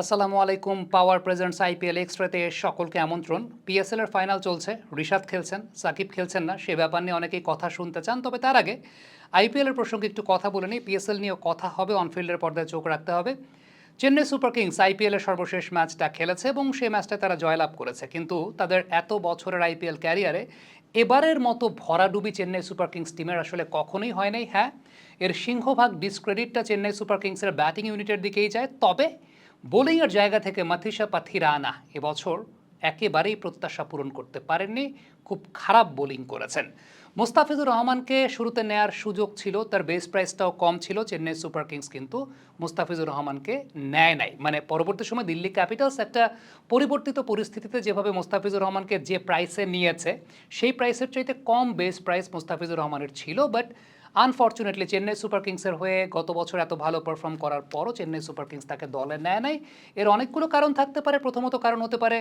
আসসালামু আলাইকুম পাওয়ার presents IPL এক্সট্রাতে সকলকে আমন্ত্রণ। পিএসএল এর ফাইনাল চলছে ঋষাদ খেলছেন, সাকিব খেলছেন না, সে ব্যাপার নিয়ে অনেকেই কথা শুনতে চান, তবে তার আগে আইপিএল এর প্রসঙ্গে একটু কথা বলে নিই। পিএসএল নিয়েও কথা হবে অনফিল্ডের পর্দায় চোখ রাখতে হবে। চেন্নাই সুপার কিংস আইপিএল এর সর্বশেষ ম্যাচটা খেলেছে এবং সেই ম্যাচটা তারা জয়লাভ করেছে। কিন্তু তাদের এত বছরের আইপিএল ক্যারিয়ারে এবারের মতো ভরাডুবি চেন্নাই সুপার কিংস টিমের আসলে কখনোই হয় নাই। হ্যাঁ এর সিংহভাগ ডিসক্রেডিটটা চেন্নাই সুপার কিংসের ব্যাটিং ইউনিটের দিকেই যায়। তবে বোলিংয়ের জায়গা থেকে মাথিসা পাথিরানা এবছর একেবারেই প্রত্যাশা পূরণ করতে পারেননি। খুব খারাপ বোলিং করেছেন। মোস্তাফিজুর রহমানকে শুরুতে নেয়ার সুযোগ ছিল, তার বেস প্রাইসটাও কম ছিল, চেন্নাই সুপার কিংস কিন্তু মুস্তাফিজুর রহমানকে নেয় নাই। মানে পরবর্তী সময় দিল্লি ক্যাপিটালস একটা পরিবর্তিত পরিস্থিতিতে যেভাবে মুস্তাফিজুর রহমানকে যে প্রাইসে নিয়েছে, সেই প্রাইসের চাইতে কম বেস প্রাইস মুস্তাফিজুর রহমানের ছিল বাট আনফর্চুনেটলি চেন্নাই সুপার কিংসের হয়ে গত বছর এত ভালো পারফর্ম করার পরও চেন্নাই সুপার কিংস তাকে দলে নেয় নাই। এর অনেকগুলো কারণ থাকতে পারে, প্রথমত কারণ হতে পারে,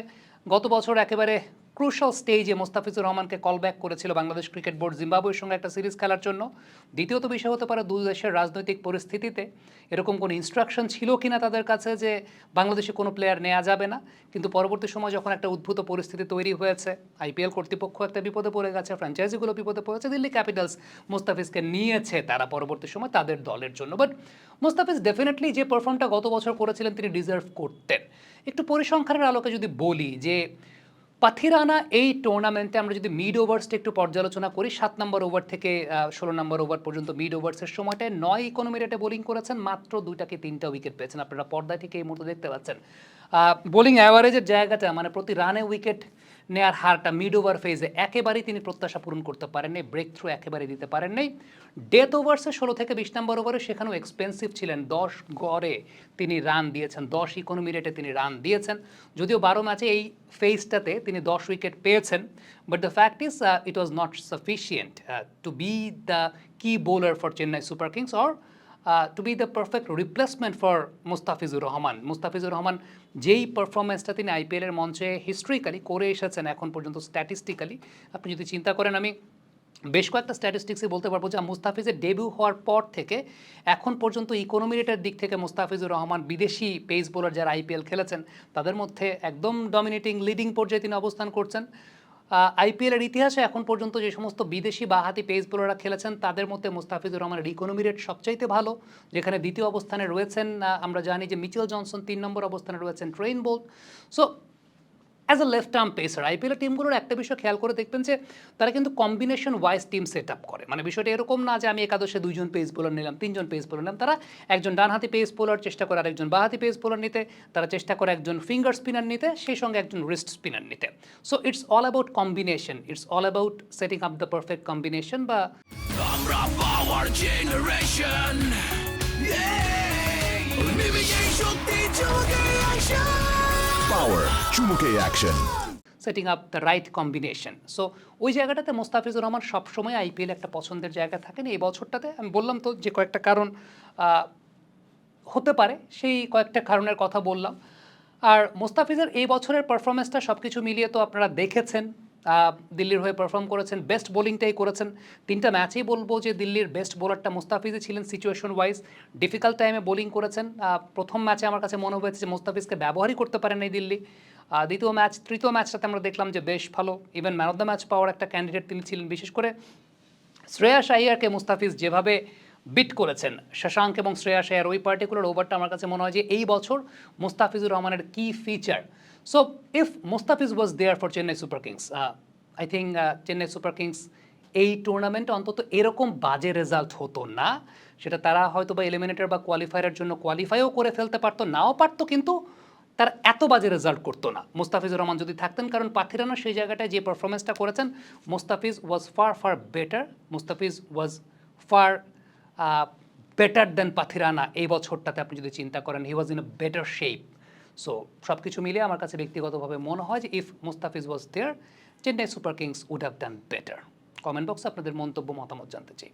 গত বছর একেবারে ক্রুশাল স্টেজে মোস্তাফিজুর রহমানকে কল ব্যাক করেছিল বাংলাদেশ ক্রিকেট বোর্ড জিম্বাবুয়ের সঙ্গে একটা সিরিজ খেলার জন্য। দ্বিতীয়ত বিষয় হতে পারে দুই দেশের রাজনৈতিক পরিস্থিতিতে। এরকম কোনো ইনস্ট্রাকশন ছিল কিনা তাদের কাছে যে বাংলাদেশে কোনো প্লেয়ার নেওয়া যাবে না, কিন্তু পরবর্তী সময় যখন একটা উদ্ভূত পরিস্থিতি তৈরি হয়েছে আইপিএল কর্তৃপক্ষ একটা বিপদে পড়ে গেছে ফ্র্যাঞ্চাইজিগুলো বিপদে পড়েছে, দিল্লি ক্যাপিটালস মোস্তাফিজকে নিয়েছে তারা পরবর্তী সময় তাদের দলের জন্য। বাট মোস্তাফিজ ডেফিনেটলি যে পারফর্মটা গত বছর করেছিলেন তিনি ডিজার্ভ করতেন। একটু পরিসংখ্যানের আলোকে যদি বলি যে পাথিরানা এই টুর্নামেন্টে আমরা যদি মিড ওভার্সটা একটু পর্যালোচনা করি, সাত নম্বর ওভার থেকে ষোলো নম্বর ওভার পর্যন্ত মিড ওভার্সের সময়টায় নয় ইকোনমি রেটে বোলিং করেছেন, মাত্র দুইটাকে তিনটা উইকেট পেয়েছেন। আপনারা পর্দায় থেকে এই মুহূর্তে দেখতে পাচ্ছেন। বোলিং অ্যাভারেজের জায়গাটা মানে প্রতি রানে উইকেট নেয়ার হারটা মিড ওভার ফেজে একেবারেই তিনি প্রত্যাশা পূরণ করতে পারেননি ব্রেক থ্রু একেবারে দিতে পারেননি। ডেথ ওভার্সে ষোলো থেকে বিশ নম্বর ওভারে সেখানেও এক্সপেন্সিভ ছিলেন, দশ গড়ে তিনি রান দিয়েছেন, দশ ইকোনমি রেটে তিনি রান দিয়েছেন। যদিও বারো ম্যাচে এই ফেজটাতে তিনি দশ উইকেট পেয়েছেন but the fact is it was not sufficient to be the key bowler for Chennai Super Kings or to be the perfect replacement for Mustafizur Rahman Mustafizur Rahman যেই পারফরমেন্সটা তিনি আইপিএলের মঞ্চে হিস্ট্রিক্যালি করে এসেছেন এখন পর্যন্ত স্ট্যাটিস্টিক্যালি আপনি যদি চিন্তা করেন, আমি বেশ কয়েকটা স্ট্যাটিস্টিক্সে বলতে পারব যে মুস্তাফিজের ডেবিউ হওয়ার পর থেকে এখন পর্যন্ত ইকোনমি রেটের দিক থেকে মুস্তাফিজুর রহমান বিদেশি পেস বোলার যারা আইপিএল খেলেছেন, তাদের মধ্যে একদম ডমিনেটিং লিডিং পর্যায়ে তিনি অবস্থান করছেন। আইপিএলের ইতিহাসে এখন পর্যন্ত যে সমস্ত বিদেশি বাহাতি পেস বোলাররা খেলেছেন, তাদের মধ্যে মুস্তাফিজুর রহমানের ইকোনমি রেট সবচাইতে ভালো, যেখানে দ্বিতীয় অবস্থানে রয়েছেন আমরা জানি যে মিচেল জনসন তিন নম্বর অবস্থানে রয়েছেন Trent Boult. So as a left arm pacer IPL টিমগুলোর একটা বিষয় খেয়াল করে দেখবেন যে, তারা কিন্তু combination wise team set up করে। মানে বিষয়টা এরকম না যে, আমি একাদশে দুইজন পেস বোলার নিলাম, তিনজন পেস বোলার নিলাম। তারা একজন ডানহাতি পেস বোলার চেষ্টা করে আরেকজন বাহাতি পেস বোলার নিতে, তারা চেষ্টা করে একজন ফিঙ্গার স্পিনার নিতে, সেই সঙ্গে একজন রিস্ট স্পিনার নিতে। So it's all about combination it's all about setting up the perfect combination বা আমরা পাওয়ার জেনারেশন শক্তি চোখে Power. চুমুকে action setting up the right combination so ওই জায়গাটাতে মোস্তাফিজুর রহমান সবসময় আইপিএল একটা পছন্দের জায়গা থাকেন। এই বছরটাতে আমি বললাম তো যে কয়েকটা কারণ হতে পারে। সেই কয়েকটা কারণের কথা বললাম। আর মোস্তাফিজের এই বছরের পারফরমেন্সটা সব কিছু মিলিয়ে তো আপনারা দেখেছেন। দিল্লির হয়ে পারফর্ম করেছেন বেস্ট বোলিংটাই করেছেন। তিনটা ম্যাচেই বলব যে দিল্লির বেস্ট বোলারটা মুস্তাফিজই ছিলেন সিচুয়েশন ওয়াইজ ডিফিকাল্ট টাইমে বোলিং করেছেন। প্রথম ম্যাচে আমার কাছে মনে হয়েছে যে মুস্তাফিজকে ব্যবহারই করতে পারেন এই দিল্লি। দ্বিতীয় ম্যাচ তৃতীয় ম্যাচটাতে আমরা দেখলাম যে বেশ ভালো। Even man of the match পাওয়ার একটা ক্যান্ডিডেট তিনি ছিলেন। বিশেষ করে শ্রেয়াস আইয়ারকে মুস্তাফিজ যেভাবে বিট করেছেন, শশাঙ্ক এবং শ্রেয়াস আইয়ার ওই পার্টিকুলার ওভারটা আমার কাছে মনে হয় যে এই বছর মুস্তাফিজুর রহমানের কি feature so if Mustafiz was there for Chennai Super Kings I think Chennai Super Kings এই টুর্নামেন্টে অন্তত এরকম বাজে রেজাল্ট হতো না। সেটা তারা হয়তো বা এলিমিনেটর বা কোয়ালিফায়ারের জন্য কোয়ালিফাইও করে ফেলতে পারতো, নাও পারতো, কিন্তু তারা এত বাজে রেজাল্ট করতো না। মুস্তাফিজুর রহমান যদি থাকতেন, কারণ পাথিরানা সেই জায়গাটায় যে পারফরমেন্সটা করেছেন, Mustafiz was far far better Mustafiz was far better than Pathirana এই বছরটাতে আপনি যদি চিন্তা করেন he was in a better shape so সব কিছু মিলে আমার কাছে ব্যক্তিগতভাবে মনে হয় যে if Mustafiz was there Chennai Super Kings would have done better comment বক্সে আপনাদের মন্তব্য, মতামত জানতে চাই।